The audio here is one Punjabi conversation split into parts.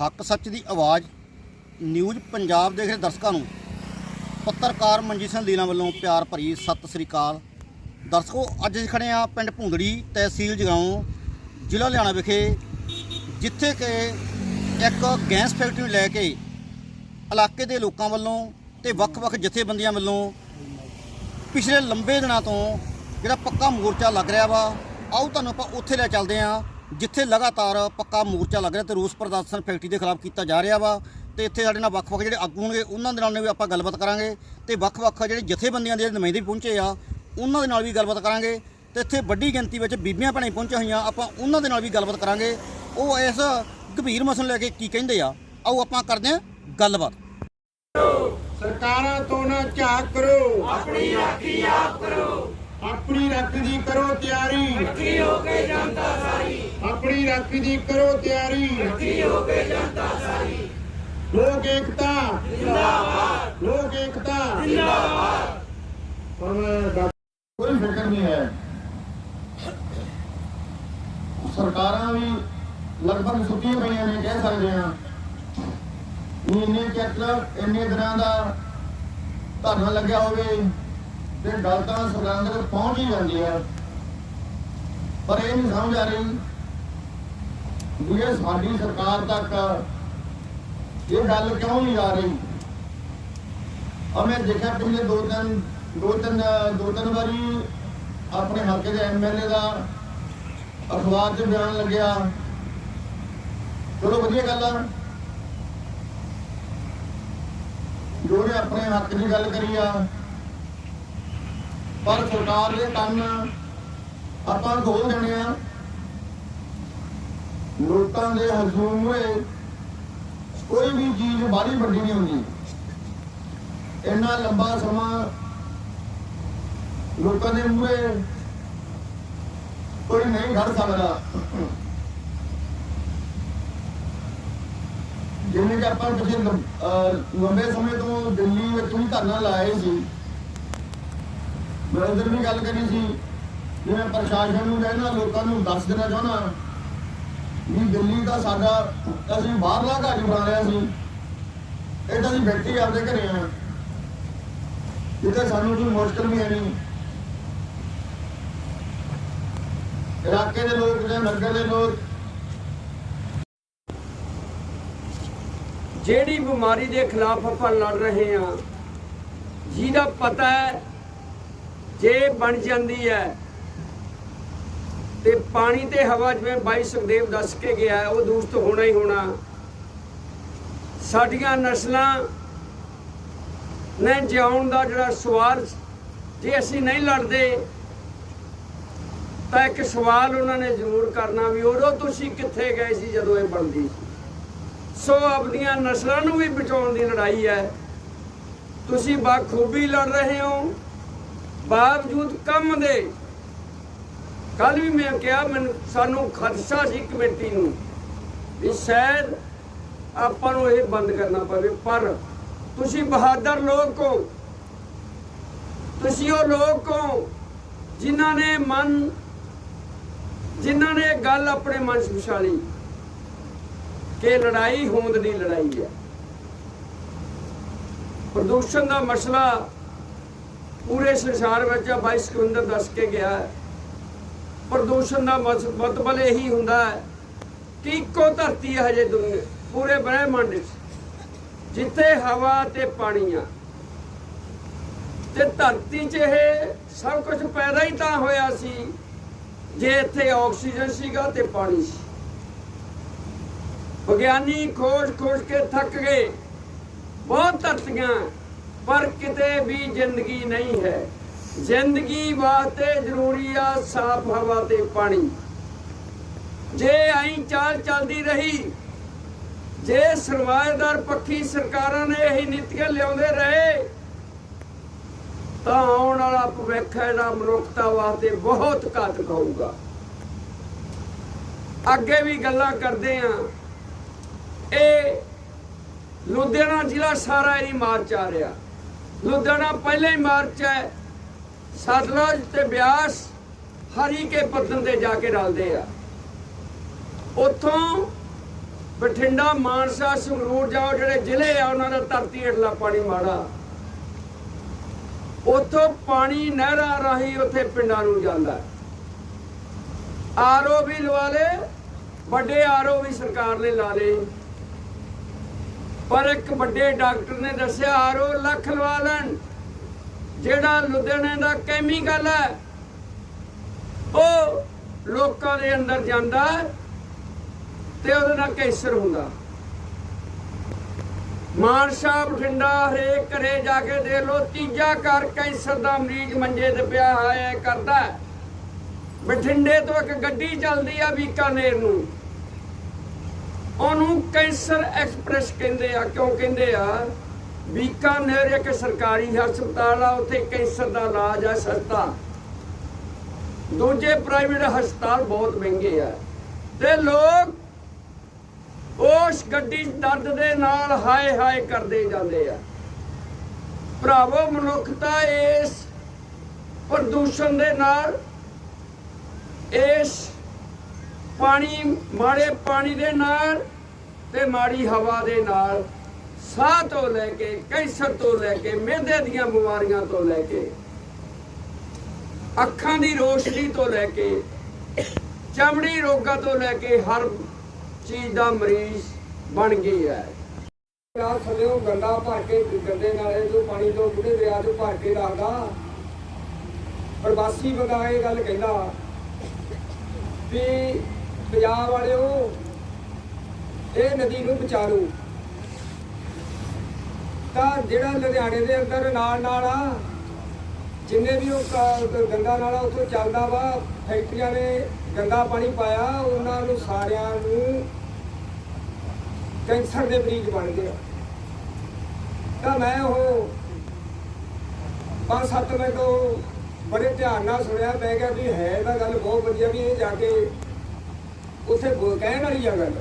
ਹੱਕ ਸੱਚ ਦੀ ਆਵਾਜ਼ ਨਿਊਜ਼ ਪੰਜਾਬ ਦੇਖ ਰਹੇ ਦਰਸ਼ਕਾਂ ਨੂੰ, ਪੱਤਰਕਾਰ ਮਨਜੀਤ ਸਿੰਘ ਲੀਲਾ ਵੱਲੋਂ ਪਿਆਰ ਭਰੀ ਸਤਿ ਸ੍ਰੀ ਅਕਾਲ। ਦਰਸ਼ਕੋ, ਅੱਜ ਅਸੀਂ ਖੜੇ ਆ ਪਿੰਡ ਭੁੰਦੜੀ ਤਹਿਸੀਲ ਜਗਾਉਂ ਜ਼ਿਲ੍ਹਾ ਲੁਧਿਆਣਾ ਵਿਖੇ, ਜਿੱਥੇ ਕਿ ਇੱਕ ਗੈਸ ਫੈਕਟਰੀ ਨੂੰ ਲੈ ਕੇ ਇਲਾਕੇ ਦੇ ਲੋਕਾਂ ਵੱਲੋਂ ਤੇ ਵੱਖ-ਵੱਖ ਜਥੇਬੰਦੀਆਂ ਵੱਲੋਂ ਪਿਛਲੇ ਲੰਬੇ ਦਿਨਾਂ ਤੋਂ ਜਿਹੜਾ ਪੱਕਾ ਮੋਰਚਾ ਲੱਗ ਰਿਹਾ ਵਾ, ਆਓ ਤੁਹਾਨੂੰ ਆਪਾਂ ਉੱਥੇ ਲੈ ਚੱਲਦੇ ਹਾਂ। ਜਿੱਥੇ ਲਗਾਤਾਰ ਪੱਕਾ ਮੋਰਚਾ ਲੱਗ ਰਿਹਾ ਤੇ ਰੋਸ ਪ੍ਰਦਰਸ਼ਨ ਫੈਕਟਰੀ ਦੇ ਖਿਲਾਫ ਕੀਤਾ ਜਾ ਰਿਹਾ ਵਾ ਤੇ ਇੱਥੇ ਸਾਡੇ ਨਾਲ ਵੱਖ-ਵੱਖ ਜਿਹੜੇ ਆਗੂ ਹੋਣਗੇ ਉਹਨਾਂ ਦੇ ਨਾਲ ਵੀ ਆਪਾਂ ਗੱਲਬਾਤ ਕਰਾਂਗੇ ਤੇ ਵੱਖ-ਵੱਖ ਜਿਹੜੇ ਜਥੇਬੰਦੀਆਂ ਦੇ ਨੁਮਾਇੰਦੇ ਪਹੁੰਚੇ ਆ ਉਹਨਾਂ ਦੇ ਨਾਲ ਵੀ ਗੱਲਬਾਤ ਕਰਾਂਗੇ ਤੇ ਇੱਥੇ ਵੱਡੀ ਗਿਣਤੀ ਵਿੱਚ ਬੀਬੀਆਂ ਭੈਣਾਂ ਪਹੁੰਚੀਆਂ ਹੋਈਆਂ ਆਪਾਂ ਉਹਨਾਂ ਦੇ ਨਾਲ ਵੀ ਗੱਲਬਾਤ ਕਰਾਂਗੇ। ਉਹ ਇਸ ਗੰਭੀਰ ਮਸਲੇ ਨੂੰ ਲੈ ਕੇ ਕੀ ਕਹਿੰਦੇ ਆ ਆਓ ਆਪਾਂ ਕਰਦੇ ਹਾਂ ਗੱਲਬਾਤ। ਸਰਕਾਰਾਂ ਤੋਂ ਨਾ ਝਾਕ ਕਰੋ। ਆਪਣੀ ਰਾਖੀ ਆਪ ਕਰੋ। ਆਪਣੀ ਰਾਖੀ ਦੀ ਕਰੋ ਤਿਆਰੀ। ਇਕੱਠੀ ਹੋ ਕੇ ਜਨਤਾ ਸਾਰੀ। ਆਪਣੀ ਰਾਖੀ ਦੀ ਕਰੋ ਤਿਆਰੀ। ਇਕੱਠੀ ਹੋ ਕੇ ਜਨਤਾ ਸਾਰੀ। ਲੋਕ ਏਕਤਾ। ਜਿੰਦਾਬਾਦ। ਲੋਕ ਏਕਤਾ। ਜਿੰਦਾਬਾਦ। ਕੋਈ ਫਿਕਰ ਨਹੀਂ ਹੈ। ਸਰਕਾਰਾਂ ਵੀ ਲਗਭਗ ਸੁੱਤੀਆਂ ਪਈਆਂ ਨੇ ਕਹਿ ਸਕਦੇ ਹਾਂ। ਵੀ ਇੰਨੇ ਚੈਪਟਰ ਇੰਨੇ ਦਿਨਾਂ ਦਾ ਧਰਨਾ ਲੱਗਿਆ ਹੋਵੇ। ਤੇ ਗੱਲ ਤਾਂ ਸਰਕਾਰ ਤੱਕ ਪਹੁੰਚ ਹੀ ਜਾਂਦੀ ਹੈ ਪਰ ਇਹ ਨਹੀਂ ਸਮਝ ਆ ਰਹੀ ਵੀ ਇਹ ਸਾਡੀ ਸਰਕਾਰ ਤੱਕ ਇਹ ਗੱਲ ਕਿਉਂ ਨਹੀਂ ਆ ਰਹੀ? ਆ ਮੈਂ ਦੇਖਿਆ ਪਿਛਲੇ ਦੋ ਤਿੰਨ ਦੋ ਤਿੰਨ ਦੋ ਤਿੰਨ ਵਾਰੀ ਆਪਣੇ ਹਲਕੇ ਦੇ ਐਮਐਲਏ ਦਾ ਅਖਬਾਰ 'ਚ ਬਿਆਨ ਲੱਗਿਆ। ਚਲੋ ਵਧੀਆ ਗੱਲ ਆ। ਜੋ ਨੇ ਆਪਣੇ ਹੱਕ ਦੀ ਗੱਲ ਕਰੀ ਆ ਪਰ ਸਰਕਾਰ ਦੇ ਕੰਨ ਆਪਾਂ ਖੋਲ ਦੇਣੇ ਆ। ਲੋਕਾਂ ਦੇ ਹਜ਼ੂਮ ਕੋਈ ਵੀ ਚੀਜ਼ ਬਾਹਲੀ ਵੱਡੀ ਨਹੀਂ ਹੁੰਦੀ। ਇੰਨਾ ਲੰਬਾ ਸਮਾਂ ਲੋਕਾਂ ਦੇ ਮੂਹਰੇ ਕੋਈ ਨਹੀਂ ਖੜ ਸਕਦਾ। ਜਿਵੇਂ ਕਿ ਆਪਾਂ ਪਿਛਲੇ ਲੰਬੇ ਸਮੇਂ ਤੋਂ ਦਿੱਲੀ ਵਿੱਚ ਵੀ ਧਰਨਾ ਲਾਏ ਸੀ। ਮੈਂ ਉਧਰ ਵੀ ਗੱਲ ਕਰੀ ਸੀ। ਮੈਂ ਪ੍ਰਸ਼ਾਸਨ ਨੂੰ ਕਹਿਣਾ ਲੋਕਾਂ ਨੂੰ ਦੱਸ ਦੇਣਾ ਚਾਹੁੰਦਾ ਵੀ ਦਿੱਲੀ ਦਾ ਸਾਡਾ, ਅਸੀਂ ਬਾਹਰਲਾ ਘਰ ਬਣਾ ਲਿਆ ਸੀ। ਇਹ ਤਾਂ ਅਸੀਂ ਆਪਦੇ ਘਰੇ ਆ ਜਿੱਥੇ ਸਾਨੂੰ ਕੋਈ ਮੁਸ਼ਕਲ ਵੀ ਹੈ ਨਹੀਂ। ਇਲਾਕੇ ਦੇ ਲੋਕ ਜਿਹੜੇ ਨਗਰ ਦੇ ਲੋਕ। ਜਿਹੜੀ ਬਿਮਾਰੀ ਦੇ ਖਿਲਾਫ ਆਪਾਂ ਲੜ ਰਹੇ ਹਾਂ, ਜਿਹਦਾ ਪਤਾ ਹੈ ਜੇ ਬਣ ਜਾਂਦੀ ਹੈ, ਤੇ ਪਾਣੀ ਤੇ ਹਵਾ ਜਿਵੇਂ ਬਾਈ ਸੁਖਦੇਵ ਦੱਸ ਕੇ ਗਿਆ, ਉਹ ਦੂਸ਼ਿਤ ਹੋਣਾ ਹੀ ਹੋਣਾ। ਸਾਡੀਆਂ ਨਸਲਾਂ ਨੇ ਜਿਉਣ ਦਾ ਜਿਹੜਾ ਸਵਾਲ, ਜੇ ਅਸੀਂ ਨਹੀਂ ਲੜਦੇ, ਤਾਂ ਇੱਕ ਸਵਾਲ ਉਹਨਾਂ ਨੇ ਜ਼ਰੂਰ ਕਰਨਾ ਵੀ ਉਦੋਂ ਤੁਸੀਂ ਕਿੱਥੇ ਗਏ ਸੀ ਜਦੋਂ ਇਹ ਬਣਦੀ ਸੀ? ਸੋ ਆਪਣੀਆਂ ਨਸਲਾਂ ਨੂੰ ਵੀ ਬਚਾਉਣ ਦੀ ਲੜਾਈ ਹੈ। ਤੁਸੀਂ ਬਾਖੂਬੀ ਲੜ ਰਹੇ ਹੋ। ਬਾਵਜੂਦ ਕੰਮ ਦੇ। ਕੱਲ ਵੀ ਮੈਂ ਕਿਹਾ, ਮੈਨੂੰ ਸਾਨੂੰ ਖਦਸ਼ਾ ਸੀ ਕਮੇਟੀ ਨੂੰ ਵੀ ਸ਼ਾਇਦ ਆਪਾਂ ਨੂੰ ਇਹ ਬੰਦ ਕਰਨਾ ਪਵੇ। ਪਰ ਤੁਸੀਂ ਬਹਾਦਰ ਲੋਕ ਹੋ। ਤੁਸੀਂ ਉਹ ਲੋਕ ਹੋ ਜਿਨ੍ਹਾਂ ਨੇ ਮਨ ਜਿਨ੍ਹਾਂ ਨੇ ਗੱਲ ਆਪਣੇ ਮਨ 'ਚ ਵਿਛਾਲੀ ਕਿ ਲੜਾਈ ਹੋਂਦ ਦੀ ਲੜਾਈ ਹੈ। ਪ੍ਰਦੂਸ਼ਣ ਦਾ ਮਸਲਾ ਪੂਰੇ ਸੰਸਾਰ ਵਿੱਚ ਬਾਈ ਸਿਕੰਦਰ ਦੱਸ ਕੇ ਗਿਆ ਹੈ। ਪ੍ਰਦੂਸ਼ਣ ਦਾ ਮਸ- ਮਤਲਬ ਇਹੀ ਹੁੰਦਾ ਹੈ ਕਿ ਇੱਕੋ ਧਰਤੀ ਹੈ ਹਜੇ ਦੁਨੀਆ ਪੂਰੇ ਬ੍ਰਹਿਮੰਡ 'ਚ ਜਿੱਥੇ ਹਵਾ ਤੇ ਪਾਣੀ ਆ। ਤੇ ਧਰਤੀ 'ਚ ਇਹ ਸਭ ਕੁਝ ਪੈਦਾ ਹੀ ਤਾਂ ਹੋਇਆ ਸੀ, ਜੇ ਇੱਥੇ ਆਕਸੀਜਨ ਸੀਗਾ ਤੇ ਪਾਣੀ ਸੀ। ਵਿਗਿਆਨੀ ਖੋਜ ਖੋਜ ਕੇ ਥੱਕ ਗਏ। ਬਹੁਤ ਧਰਤੀਆਂ ਪਰ ਕਿਤੇ ਵੀ ਜ਼ਿੰਦਗੀ ਨਹੀਂ ਹੈ। ਜ਼ਿੰਦਗੀ ਵਾਸਤੇ ਜ਼ਰੂਰੀ ਆ ਸਾਫ਼ ਹਵਾ ਤੇ ਪਾਣੀ। ਜੇ ਐਂ ਚਾਲ ਚੱਲਦੀ ਰਹੀ, ਜੇ ਸਰਮਾਏਦਾਰ ਪੱਖੀ ਸਰਕਾਰਾਂ ਨੇ ਇਹੀ ਨੀਤੀਆਂ ਲਿਆਉਂਦੇ ਰਹੇ, ਤਾਂ ਆਉਣ ਵਾਲਾ ਭਵਿੱਖ ਹੈ ਮਨੁੱਖਤਾ ਵਾਸਤੇ ਬਹੁਤ ਘਾਤਕ ਹੋਊਗਾ। ਅੱਗੇ ਵੀ ਗੱਲਾਂ ਕਰਦੇ ਆਂ। ਇਹ ਲੁਧਿਆਣਾ ਜ਼ਿਲ੍ਹਾ ਸਾਰਾ ਹੀ ਮਾਰਚ ਆ ਰਿਹਾ। ਲੁਧਿਆਣਾ ਪਹਿਲੇ ਹੀ ਮਾਰਚ ਹੈ। ਸਤਲੁਜ ਤੇ ਬਿਆਸ ਹਰੀ ਕੇ ਪੱਤਨ ਤੇ ਜਾ ਕੇ ਰਲਦੇ ਆ। ਉੱਥੋਂ ਬਠਿੰਡਾ, ਮਾਨਸਾ, ਸੰਗਰੂਰ ਜਾਓ, ਜਿਹੜੇ ਜ਼ਿਲ੍ਹੇ ਆ, ਉਹਨਾਂ ਦਾ ਧਰਤੀ ਹੇਠਲਾ ਪਾਣੀ ਮਾੜਾ। ਉੱਥੋਂ ਪਾਣੀ ਨਹਿਰਾਂ ਰਾਹੀਂ ਉੱਥੇ ਪਿੰਡਾਂ ਨੂੰ ਜਾਂਦਾ। ਆਰਓ ਵੀ ਲਵਾ ਲੇ ਵੱਡੇ ਆਰਓ ਵੀ ਸਰਕਾਰ ਨੇ ਲਾ ਲਏ। ਪਰ ਇੱਕ ਵੱਡੇ ਡਾਕਟਰ ਨੇ ਦੱਸਿਆ, ਆਰਓ ਲੱਖ ਲਵਾ ਲੈਣ। ਜਿਹੜਾ ਲੁਧਿਆਣੇ ਦਾ ਕੈਮੀਕਲ ਹੈ, ਉਹ ਲੋਕਾਂ ਦੇ ਅੰਦਰ ਜਾਂਦਾ ਤੇ ਉਹਦੇ ਨਾਲ ਕੈਂਸਰ ਹੁੰਦਾ। ਮਾਨਸਾ ਬਠਿੰਡਾ ਹਰੇਕ ਘਰੇ ਜਾ ਕੇ ਦੇਖ ਲੋ ਤੀਜਾ ਘਰ ਕੈਂਸਰ ਦਾ ਮਰੀਜ਼ ਮੰਜੇ ਤੇ ਪਿਆ ਹੋਇਆ ਹੈ ਕਰਦਾ। ਬਠਿੰਡੇ ਤੋਂ ਇੱਕ ਗੱਡੀ ਚੱਲਦੀ ਆ ਬੀਕਾਨੇਰ ਨੂੰ। ਉਹਨੂੰ ਕੈਂਸਰ ਐਕਸਪ੍ਰੈਸ ਕਹਿੰਦੇ ਆ, ਕਿਉਂ ਕਹਿੰਦੇ ਆ? ਬੀਕਾਨੇਰ ਇੱਕ ਸਰਕਾਰੀ ਹਸਪਤਾਲ ਆ, ਉੱਥੇ ਕੈਂਸਰ ਦਾ ਇਲਾਜ ਆ ਸਸਤਾ। ਦੂਜੇ ਪ੍ਰਾਈਵੇਟ ਹਸਪਤਾਲ ਬਹੁਤ ਮਹਿੰਗੇ ਆ। ਤੇ ਲੋਕ ਉਸ ਗੱਡੀ ਦਰਦ ਦੇ ਨਾਲ ਹਾਏ ਹਾਏ ਕਰਦੇ ਜਾਂਦੇ ਆ। ਭਰਾਵੋ, ਮਨੁੱਖਤਾ ਇਸ ਪ੍ਰਦੂਸ਼ਣ ਦੇ ਨਾਲ, ਇਸ ਪਾਣੀ, ਮਾੜੇ ਪਾਣੀ ਦੇ ਨਾਲ ਤੇ ਮਾੜੀ ਹਵਾ ਦੇ ਨਾਲ ਸਾਹ ਤੋਂ ਲੈ ਕੇ, ਕੈਂਸਰ ਤੋਂ ਲੈ ਕੇ, ਮਿਹਦੇ ਦੀਆਂ ਬਿਮਾਰੀਆਂ ਤੋਂ ਲੈ ਕੇ, ਅੱਖਾਂ ਦੀ ਰੋਸ਼ਨੀ ਤੋਂ ਲੈ ਕੇ, ਚਮੜੀ ਰੋਗਾਂ ਤੋਂ ਲੈ ਕੇ ਹਰ ਚੀਜ਼ ਦਾ ਮਰੀਜ਼ ਬਣ ਗਈ ਹੈ। ਆ ਥੱਲੇੋਂ ਗੰਦਾ ਭਰ ਕੇ ਗੰਦੇ ਨਾਲੇ ਤੋਂ ਪਾਣੀ ਤੋਂ ਬੁੱਢੇ ਦਰਿਆ ਤੋਂ ਭਰ ਕੇ ਰੱਖਦਾ। ਪ੍ਰਵਾਸੀ ਬੰਦਾ ਇਹ ਗੱਲ ਕਹਿੰਦਾ ਵੀ ਪੰਜਾਬ ਵਾਲਿਓ, ਇਹ ਨਦੀ ਨੂੰ ਬਚਾ ਤਾਂ ਜਿਹੜਾ ਲੁਧਿਆਣੇ ਦੇ ਅੰਦਰ ਨਾਲ ਨਾਲ ਆ, ਜਿੰਨੇ ਵੀ ਉਹ ਕ- ਨਾਲਾ ਉੱਥੋਂ ਚੱਲਦਾ ਵਾ, ਫੈਕਟਰੀਆਂ ਨੇ ਗੰਦਾ ਪਾਣੀ ਪਾਇਆ, ਉਹਨਾਂ ਨੂੰ ਸਾਰਿਆਂ ਨੂੰ ਕੈਂਸਰ ਦੇ ਮਰੀਜ਼ ਬਣ ਗਏ। ਤਾਂ ਮੈਂ ਉਹ ਪੰਜ ਸੱਤ ਮਿੰਟ ਤੋਂ ਬੜੇ ਧਿਆਨ ਨਾਲ ਸੁਣਿਆ, ਮੈਂ ਕਿਹਾ ਵੀ ਹੈ ਤਾਂ ਗੱਲ ਬਹੁਤ ਵਧੀਆ ਵੀ ਇਹ ਜਾ ਕੇ ਉੱਥੇ ਕਹਿਣ ਵਾਲੀ ਆ ਗੱਲ।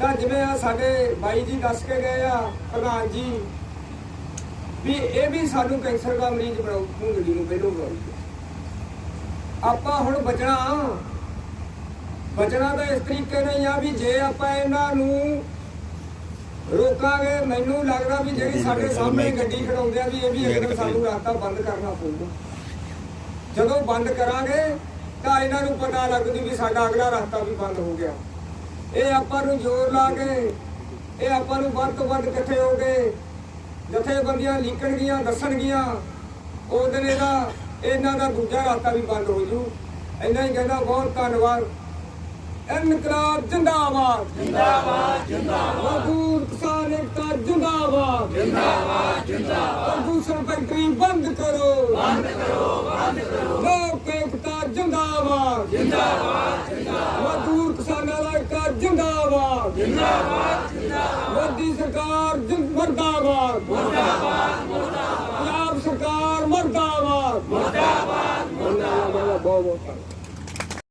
ਤਾਂ ਜਿਵੇਂ ਆ ਸਾਡੇ ਬਾਈ ਜੀ ਦੱਸ ਕੇ ਗਏ ਆ ਪ੍ਰਧਾਨ ਜੀ ਵੀ ਇਹ ਵੀ ਸਾਨੂੰ ਕੈਂਸਰ ਦਾ ਮਰੀਜ਼ ਬਣਾਉ ਭੁੰਗੜੀ ਨੂੰ ਪਹਿਲੋਂ ਬਣਾਉ ਆਪਾਂ ਹੁਣ ਬਚਣਾ। ਬਚਣਾ ਤਾਂ ਇਸ ਤਰੀਕੇ ਨਾਲ ਆ ਵੀ ਜੇ ਆਪਾਂ ਇਹਨਾਂ ਨੂੰ ਰੋਕਾਂਗੇ ਮੈਨੂੰ ਲੱਗਦਾ ਵੀ ਜਿਹੜੀ ਸਾਡੇ ਸਾਹਮਣੇ ਗੱਡੀ ਖੜਾਉਂਦੇ ਆ ਵੀ ਇਹ ਵੀ ਇੱਕ ਦਿਨ ਸਾਨੂੰ ਰਸਤਾ ਬੰਦ ਕਰਨਾ ਪਊਗਾ। ਜਦੋਂ ਬੰਦ ਕਰਾਂਗੇ ਤਾਂ ਇਹਨਾਂ ਨੂੰ ਪਤਾ ਲੱਗ ਜੂ ਵੀ ਸਾਡਾ ਅਗਲਾ ਰਸਤਾ ਵੀ ਬੰਦ ਹੋ ਗਿਆ। ਇਹ ਆਪਾਂ ਨੂੰ ਜ਼ੋਰ ਲਾ ਕੇ ਇਹ ਆਪਾਂ ਨੂੰ ਵੱਧ ਤੋਂ ਵੱਧ ਇਕੱਠੇ ਹੋ ਕੇ ਜਥੇਬੰਦੀਆਂ ਲਿਖਣਗੀਆਂ ਦੱਸਣਗੀਆਂ ਉਹ ਦਿਨ ਇਹਦਾ ਇਹਨਾਂ ਦਾ ਦੂਜਾ ਰਸਤਾ ਵੀ ਬੰਦ ਹੋ ਜੂ। ਇੰਨਾ ਹੀ ਕਹਿੰਦਾ ਬਹੁਤ ਧੰਨਵਾਦ। ਇਨਕਲਾਬ ਜਿੰਦਾਬਾਦ। ਜਿੰਦਾਬਾਦ ਜਿੰਦਾਬਾਦ। ਮਜ਼ਦੂਰ ਕਿਸਾਨ ਏਕਤਾ ਜਿੰਦਾਬਾਦ। ਜਿੰਦਾਬਾਦ ਜਿੰਦਾਬਾਦ। ਪ੍ਰਦੂਸ਼ਣ ਫੈਕਟਰੀ ਬੰਦ ਕਰੋ। ਬੰਦ ਕਰੋ ਬੰਦ ਕਰੋ। ਲੋਕ ਏਕਤਾ ਜਿੰਦਾਬਾਦ। ਜਿੰਦਾਬਾਦ। ਜਿੰਦਾਬਾਦ ਮਜ਼ਦੂਰ ਕਿਸਾਨਾਂ ਦਾ ਇੱਕਾ ਜਿੰਦਾਬਾਦ। ਜਿੰਦਾਬਾਦ। ਜਿੰਦਾਬਾਦ ਮੋਦੀ ਸਰਕਾਰ ਮਰਦਾਬਾਦ। ਮਰਦਾਬਾਦ। ਮਰਦਾਬਾਦ। ਪੰਜਾਬ ਸਰਕਾਰ ਮਰਦਾਬਾਦ। ਮਰਦਾਬਾਦ। ਮਰਦਾਬਾਦ। ਬਹੁਤ ਬਹੁਤ